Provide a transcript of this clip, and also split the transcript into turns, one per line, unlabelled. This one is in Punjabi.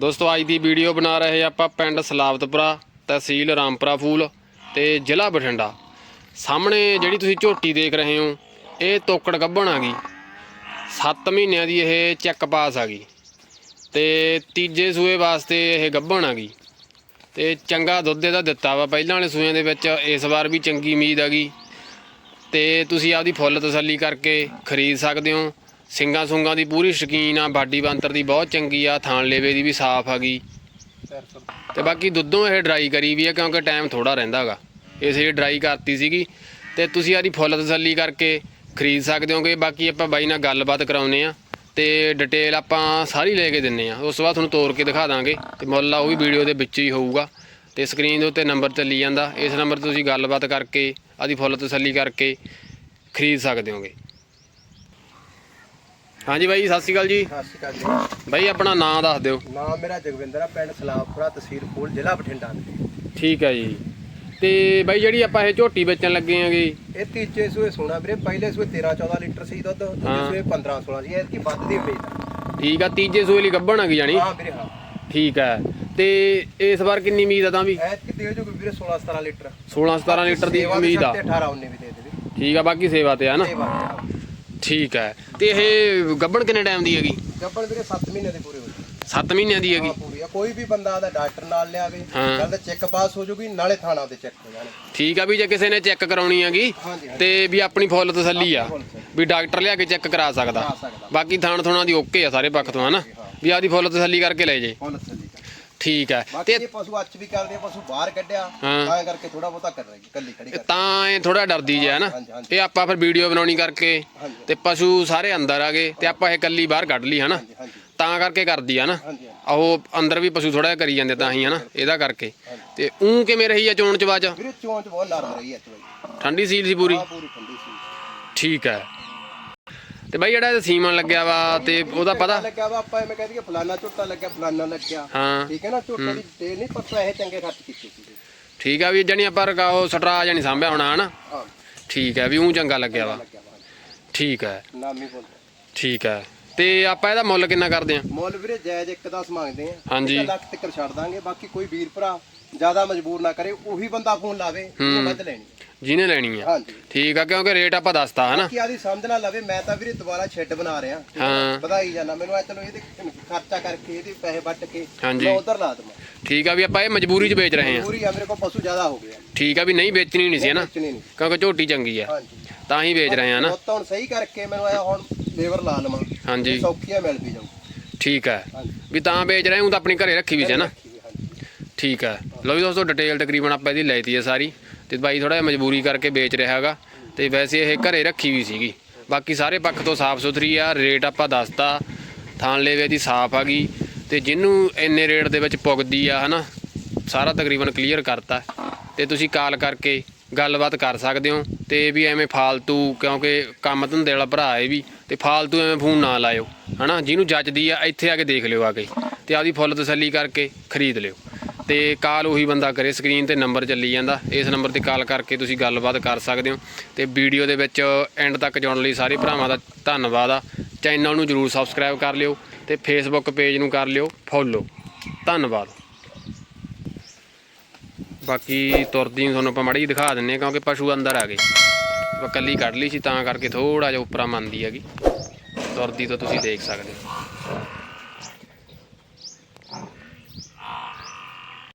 ਦੋਸਤੋ, ਅੱਜ ਦੀ ਵੀਡੀਓ ਬਣਾ ਰਹੇ ਆਪਾਂ ਪਿੰਡ ਸਲਾਵਤਪੁਰਾ, ਤਹਿਸੀਲ ਰਾਮਪੁਰਾ ਫੂਲ ਤੇ ਜ਼ਿਲ੍ਹਾ ਬਠਿੰਡਾ। ਸਾਹਮਣੇ ਜਿਹੜੀ ਤੁਸੀਂ ਝੋਟੀ ਦੇਖ ਰਹੇ ਹੋ, ਇਹ ਤੋਕੜ ਗੱਭਣ ਆ ਗਈ। 7 ਮਹੀਨਿਆਂ ਦੀ ਇਹ ਚੈੱਕ ਪਾਸ ਆ ਗਈ ਤੇ ਤੀਜੇ ਸੂਏ ਵਾਸਤੇ ਇਹ ਗੱਭਣ ਆ ਗਈ ਤੇ ਚੰਗਾ ਦੁੱਧ ਇਹਦਾ ਦਿੱਤਾ ਵਾ। ਪਹਿਲਾਂ ਵਾਲੇ ਸੂਆਂ ਦੇ ਵਿੱਚ ਇਸ ਵਾਰ ਵੀ ਚੰਗੀ ਉਮੀਦ ਆ ਗਈ ਤੇ ਤੁਸੀਂ ਆਪਦੀ ਫੁੱਲ ਤਸੱਲੀ ਕਰਕੇ ਖਰੀਦ ਸਕਦੇ ਹੋ। ਸਿੰਗਾਂ ਸੁੰਗਾਂ ਦੀ ਪੂਰੀ ਸ਼ਕੀਨ ਆ, ਬਾਡੀ ਬੰਤਰ ਦੀ ਬਹੁਤ ਚੰਗੀ ਆ ਥਾਣ ਲੇਵੇ ਦੀ ਵੀ ਸਾਫ਼ ਆ ਗਈ। ਤੇ ਬਾਕੀ ਦੁੱਧੋਂ ਇਹ ਡਰਾਈ ਕਰੀ ਵੀ ਆ ਕਿਉਂਕਿ ਟਾਈਮ ਥੋੜਾ ਰਹਿੰਦਾਗਾ। ਇਸ ਲਈ ਡਰਾਈ ਕਰਤੀ ਸੀਗੀ। ਤੇ ਤੁਸੀਂ ਆਦੀ ਫੁੱਲ ਤਸੱਲੀ ਕਰਕੇ ਖਰੀਦ ਸਕਦੇ ਹੋਗੇ। ਬਾਕੀ ਆਪਾਂ ਬਾਈ ਨਾਲ ਗੱਲਬਾਤ ਕਰਾਉਨੇ ਆ। ਤੇ ਡਿਟੇਲ ਆਪਾਂ ਸਾਰੀ ਲੈ ਕੇ ਦਿੰਨੇ ਆ। ਉਸ ਤੋਂ ਬਾਅਦ ਤੁਹਾਨੂੰ ਤੋੜ ਕੇ ਦਿਖਾ ਦਾਂਗੇ। ਤੇ ਮੁੱਲ ਆ, ਉਹ ਵੀ ਵੀਡੀਓ ਦੇ ਵਿੱਚ ਹੀ ਹੋਊਗਾ। ਤੇ ਸਕਰੀਨ ਦੇ ਉੱਤੇ ਨੰਬਰ ਚੱਲੀ ਜਾਂਦਾ। ਇਸ ਨੰਬਰ ਤੇ ਤੁਸੀਂ ਗੱਲਬਾਤ ਕਰਕੇ ਆਦੀ ਫੁੱਲ ਤਸੱਲੀ ਕਰਕੇ ਖਰੀਦ ਸਕਦੇ ਹੋਗੇ। ਹਾਂਜੀ ਬਾਈ ਸਤਿ ਸ਼੍ਰੀ ਅਕਾਲ ਜੀ।
ਸਤਿ ਸ਼੍ਰੀ ਅਕਾਲ ਜੀ।
ਬਾਈ ਆਪਣਾ ਨਾਮ ਦੱਸ ਦਿਓ।
ਨਾਮ ਮੇਰਾ ਜਗਵਿੰਦਰ ਆ ਪਿੰਡ ਸਲਾਮਪੁਰਾ ਤਹਿਸੀਲ ਫੂਲ ਜ਼ਿਲ੍ਹਾ ਬਠਿੰਡਾ।
ਠੀਕ ਹੈ ਜੀ। ਤੇ ਬਾਈ ਜਿਹੜੀ ਆਪਾਂ ਇਹ ਝੋਟੀ ਵੇਚਣ ਲੱਗੇ ਆਂਗੇ।
ਇਹ ਤੀਜੇ ਸੂਏ ਸੋਨਾ ਵੀਰੇ ਪਹਿਲੇ ਸੂਏ 13 14 ਲੀਟਰ ਸੀ ਦੁੱਧ ਦੂਜੇ
ਹਾਂ।
ਸੂਏ 15 16 ਸੀ ਐਤਕੀ ਵੱਧ ਦੀ ਉਮੀਦ।
ਠੀਕ ਆ ਤੀਜੇ ਸੂਏ ਲਈ ਗੱਭਣ ਆ ਗਈ ਜਾਣੀ।
ਹਾਂ ਵੀਰੇ ਹਾਂ।
ਠੀਕ ਹੈ ਤੇ ਇਸ ਵਾਰ ਕਿੰਨੀ ਉਮੀਦ ਆ ਤਾਂ ਵੀ?
ਐਤਕੀ ਦੇ ਜੂਗੀ ਵੀਰੇ 16 17 ਲੀਟਰ।
16 17 ਲੀਟਰ ਦੀ ਉਮੀਦ ਆ।
ਸਿਰ ਤੇ 18 19 ਵੀ ਦੇ ਦੇ
ਠੀਕ ਆ ਬਾਕੀ ਸੇਵਾ ਤੇ ਆ ਨਾ।
ਸੇਵਾ ਤੇ ਆ।
ਠੀਕ ਹੈ। ਤੇ ਇਹ ਗੱਭਣ ਕਿੰਨੇ ਟਾਈਮ ਦੀ ਹੈਗੀ?
ਗੱਬੜ ਵੀਰੇ 7 ਮਹੀਨੇ ਦੇ ਪੂਰੇ ਹੋ ਗਏ
7 ਮਹੀਨਿਆਂ ਦੀ ਹੈਗੀ?
ਹਾਂ ਪੂਰੀ ਆ। ਕੋਈ ਵੀ ਬੰਦਾ ਆਦਾ ਡਾਕਟਰ ਨਾਲ ਲਿਆਵੇ
ਹਾਂ।
ਗੱਲ ਚੈੱਕ ਪਾਸ ਹੋ ਜੂਗੀ ਨਾਲੇ ਥਾਣਾ ਤੇ ਚੈੱਕ ਹੋ ਜਾਣੇ।
ਠੀਕ ਆ ਵੀ ਜੇ ਕਿਸੇ ਨੇ ਚੈੱਕ ਕਰਾਉਣੀ ਹੈਗੀ
ਹਾਂਜੀ ਹਾਂਜੀ।
ਤੇ ਵੀ ਆਪਣੀ ਫੁੱਲ ਤਸੱਲੀ ਆ
ਫੁੱਲ ਤਸੱਲੀ।
ਵੀ ਡਾਕਟਰ ਲਿਆ ਕੇ ਚੈੱਕ ਕਰਾ ਸਕਦਾ।
ਕਰਾ ਸਕਦਾ।
ਬਾਕੀ ਥਾਣ ਥੋਣਾ ਦੀ ਓਕੇ ਆ ਸਾਰੇ ਪੱਖ ਤੋਂ ਹਨਾ? ਵੀ ਆਦੀ ਫੁੱਲ ਤਸੱਲੀ ਕਰਕੇ ਲੈ ਜੇ।
ਫੁੱਲ ਤਸੱਲੀ। ਕਰ
ਠੀਕ ਹੈ।
ਬਾਕੀ
ਤੇ
ਇਹ ਪਸ਼ੂ ਅੱਜ ਵੀ ਕਰਦੇ ਆ ਪਸ਼ੂ ਬਾਹਰ ਕੱਢਿਆ
ਹਾਂ।
ਤਾਂ ਕਰਕੇ ਥੋੜਾ ਬਹੁਤਾ ਕਰ ਰਹੀ ਕੱਲੀ ਖੜੀ ਕਰ
ਤਾਂ ਇਹ ਥੋੜਾ ਡਰਦੀ ਜਿਹਾ ਨਾ।
ਹਾਂਜੀ, ਹਾਂਜੀ।
ਇਹ ਆਪਾਂ ਫਿਰ ਵੀਡੀਓ ਬਣਾਉਣੀ ਕਰਕੇ
ਹਾਂਜੀ
ਤੇ ਪਸ਼ੂ ਸਾਰੇ ਅੰਦਰ ਆ ਗਏ ਤੇ ਆਪਾਂ ਇਹ ਕੱਲੀ ਬਾਹਰ ਕੱਢ ਲਈ ਹਨਾ?
ਹਾਂਜੀ ਹਾਂਜੀ।
ਤਾਂ ਕਰਕੇ ਕਰਦੀ ਆ ਨਾ।
ਹਾਂਜੀ ਹਾਂਜੀ।
ਉਹ ਅੰਦਰ ਵੀ ਪਸ਼ੂ ਥੋੜਾ ਕਰੀ ਜਾਂਦੇ ਤਾਂ ਹੀ ਹਨਾ? ਇਹਦਾ ਕਰਕੇ। ਤੇ ਉਹ ਕਿਵੇਂ ਰਹੀ ਆ ਚੋਣ ਚਵਾਜ
ਵੀਰੇ ਚੋਂਚ ਬਹੁਤ ਨਰਮ ਰਹੀ ਐ ਚੋਈ
ਠੰਡੀ ਸੀਲ ਸੀ ਪੂਰੀ?
ਆ ਪੂਰੀ ਠੰਡੀ ਸੀ
ਠੀਕ ਹੈ। ਤੇ ਬਾਈ ਜਿਹੜਾ ਇਹ ਸੀਮਨ ਲੱਗਿਆ ਵਾ ਤੇ ਉਹਦਾ ਪਤਾ?
ਲੱਗਿਆ ਵਾ ਆਪਾਂ ਐਵੇਂ ਕਹਿ ਦਈਏ ਫਲਾਨਾ ਝੋਟਾ ਲੱਗਿਆ ਫਲਾਨਾ ਲੱਗਿਆ।
ਹਾਂ।
ਠੀਕ ਹੈ ਨਾ ਝੋਟੇ ਦੀ ਤੇ ਨਹੀਂ ਪਰ ਪੈਸੇ ਚੰਗੇ ਖਰਚ ਕੀਤੇ ਸੀ।
ਠੀਕ ਆ ਵੀ ਜਣੀ ਆਪਾਂ ਰਕਾਓ ਸਟਰਾ ਜਾਨੀ ਸਾਂਭਿਆ ਹੋਣਾ ਹਨਾ?
ਹਾਂ।
ਠੀਕ ਹੈ ਵੀ ਉਹ ਚੰਗਾ ਲੱਗਿਆ ਵਾ। ਠੀਕ ਹੈ
ਨਾਮੀ ਬੋਲ
ਠੀਕ ਹੈ ਤੇ ਆਪਾਂ ਇਹਦਾ ਮੁੱਲ ਕਿੰਨਾ ਕਰਦੇ ਆ?
ਮੁੱਲ ਵੀਰੇ ਜਾਇਜ਼ ਇੱਕ ਦਸ ਮੰਗਦੇ ਆ।
ਹਾਂਜੀ।
ਲੱਖ ਤੱਕ ਛੱਡ ਦਾਂਗੇ ਬਾਕੀ ਕੋਈ ਵੀਰ ਭਰਾ ਜ਼ਿਆਦਾ ਮਜਬੂਰ ਨਾ ਕਰੇ ਉਹੀ ਬੰਦਾ ਫੋਨ ਲਾਵੇ ਉਹ ਵੱਧ ਲੈਣੀ।
ਜਿਹਨੇ ਲੈਣੀ ਆ।
ਹਾਂਜੀ।
ਠੀਕ ਆ ਕਿਉਂਕਿ ਰੇਟ ਆਪਾਂ ਦੱਸਤਾ ਹਨਾ?
ਕੀ ਆਦੀ ਸਮਝ ਨਾ ਲਵੇ ਮੈਂ ਤਾਂ ਵੀਰੇ ਦੁਬਾਰਾ ਛੱਡ ਬਣਾ ਰਿਹਾ।
ਹਾਂ।
ਵਧਾਈ ਜਾਣਾ ਮੈਨੂੰ ਐ ਚਲੋ ਇਹਦੇ ਖਰਚਾ ਕਰਕੇ ਇਹਦੇ ਪੈਸੇ ਵੱਟ ਕੇ
ਹਾਂਜੀ।
ਮੈਂ ਉਧਰ ਲਾ ਦਵਾਂ।
ਠੀਕ ਆ ਵੀ ਆਪਾਂ ਇਹ ਮਜਬੂਰੀ 'ਚ ਵੇਚ ਰਹੇ ਆ
ਪੂਰੀ ਆ ਮੇਰੇ ਕੋਲ ਪਸ਼ੂ ਜ਼ਿਆਦਾ ਹੋ ਗਿਆ
ਠੀਕ ਆ ਵੀ ਨਹੀਂ ਵੇਚਣੀ ਨਹੀਂ ਸੀ ਹਨਾ?
ਵੇਚਣੀ ਨਹੀਂ
ਕਿਉਂਕਿ ਝੋਟੀ ਚੰਗੀ ਆ।
ਹਾਂਜੀ।
ਤਾਂ ਹੀ ਵੇਚ ਰਹੇ ਆ ਨਾ
ਹੁਣ ਸਹੀ ਕਰਕੇ ਮੈਨੂੰ ਐ ਹੁਣ ਲੇਬਰ ਲਾ ਲਵਾਂ।
ਹਾਂਜੀ।
ਸੌਖੀਆ ਮਿਲ ਵੀ ਜਾਊ।
ਠੀਕ ਹੈ
ਹਾਂਜੀ।
ਵੀ ਤਾਂ ਵੇਚ ਰਹੇ ਹੂੰ ਤਾਂ ਆਪਣੀ ਘਰੇ ਰੱਖੀ ਵੀ ਸੀ ਨਾ
ਰੱਖੀ ਵੀ, ਹਾਂਜੀ।
ਠੀਕ ਹੈ ਲਓ ਵੀ ਦੋਸਤੋ ਡਿਟੇਲ ਤਕਰੀਬਨ ਆਪਾਂ ਇਹਦੀ ਲੈਤੀ ਹੈ ਸਾਰੀ। ਤੇ ਬਾਈ ਥੋੜਾ ਜਿਹਾ ਮਜਬੂਰੀ ਕਰਕੇ ਵੇਚ ਰਿਹਾ ਹੈਗਾ ਤੇ ਵੈਸੇ ਇਹ ਘਰੇ ਰੱਖੀ ਵੀ ਸੀਗੀ। ਬਾਕੀ ਸਾਰੇ ਪੱਖ ਤੋਂ ਸਾਫ਼ ਸੁਥਰੀ ਆ, ਰੇਟ ਆਪਾਂ ਦੱਸਤਾ ਥਾਣ ਲੇਵੇ ਦੀ ਸਾਫ਼ ਆ ਗਈ ਤੇ ਜਿਹਨੂੰ ਇੰਨੇ ਰੇਟ ਦੇ ਵਿੱਚ ਪੁੱਗਦੀ ਆ, ਹਨਾ, ਸਾਰਾ ਤਕਰੀਬਨ ਕਲੀਅਰ ਕਰਤਾ। ਤੇ ਤੁਸੀਂ ਕਾਲ ਕਰਕੇ ਗੱਲਬਾਤ ਕਰ ਸਕਦੇ ਹੋ ਤੇ ਵੀ ਐਵੇਂ ਫਾਲਤੂ, ਕਿਉਂਕਿ ਕੰਮ ਧੰਦੇ ਵਾਲਾ ਭਰਾ ਹੈ ਵੀ, ਤੇ ਫਾਲਤੂ ਐਵੇਂ ਫੋਨ ਨਾ ਲਾਇਓ, ਹਨਾ, ਜਿਹਨੂੰ ਜੱਜਦੀ ਆ, ਇੱਥੇ ਆ ਕੇ ਦੇਖ ਲਿਓ ਆ ਕੇ ਤੇ ਆਪਦੀ ਫੁੱਲ ਤਸੱਲੀ ਕਰਕੇ ਖਰੀਦ ਲਿਓ। ਤੇ ਕਾਲ ਉਹੀ ਬੰਦਾ ਕਰੇ ਸਕਰੀਨ ਤੇ ਨੰਬਰ ਚੱਲੀ ਜਾਂਦਾ। ਇਸ ਨੰਬਰ ਤੇ ਕਾਲ ਕਰਕੇ ਤੁਸੀਂ ਗੱਲਬਾਤ ਕਰ ਸਕਦੇ ਹੋ। ਤੇ ਵੀਡੀਓ ਦੇ ਵਿੱਚ ਐਂਡ ਤੱਕ ਜੁੜਨ ਲਈ ਸਾਰੇ ਭਰਾਵਾਂ ਦਾ ਧੰਨਵਾਦ ਆ। ਚੈਨਲ ਨੂੰ ਜਰੂਰ ਸਬਸਕ੍ਰਾਈਬ ਕਰ ਲਿਓ ਤੇ ਫੇਸਬੁੱਕ ਪੇਜ ਨੂੰ ਕਰ ਲਿਓ ਫੋਲੋ ਧੰਨਵਾਦ। ਬਾਕੀ ਤੁਰਦੀ ਨੂੰ ਤੁਹਾਨੂੰ ਆਪਾਂ ਮਾੜੀ ਦਿਖਾ ਦਿੰਨੇ ਆ, ਕਿਉਂਕਿ ਪਸ਼ੂ ਅੰਦਰ ਆ ਗਏ। ਆਪਾਂ ਕੱਲੀ ਕੱਢ ਲਈ ਸੀ, ਤਾਂ ਕਰਕੇ ਥੋੜਾ ਜਿਹਾ ਉੱਪਰਾਂ ਮੰਨਦੀ ਹੈਗੀ। ਤੁਰਦੀ ਤਾਂ ਤੁਸੀਂ ਦੇਖ ਸਕਦੇ ਹੋ।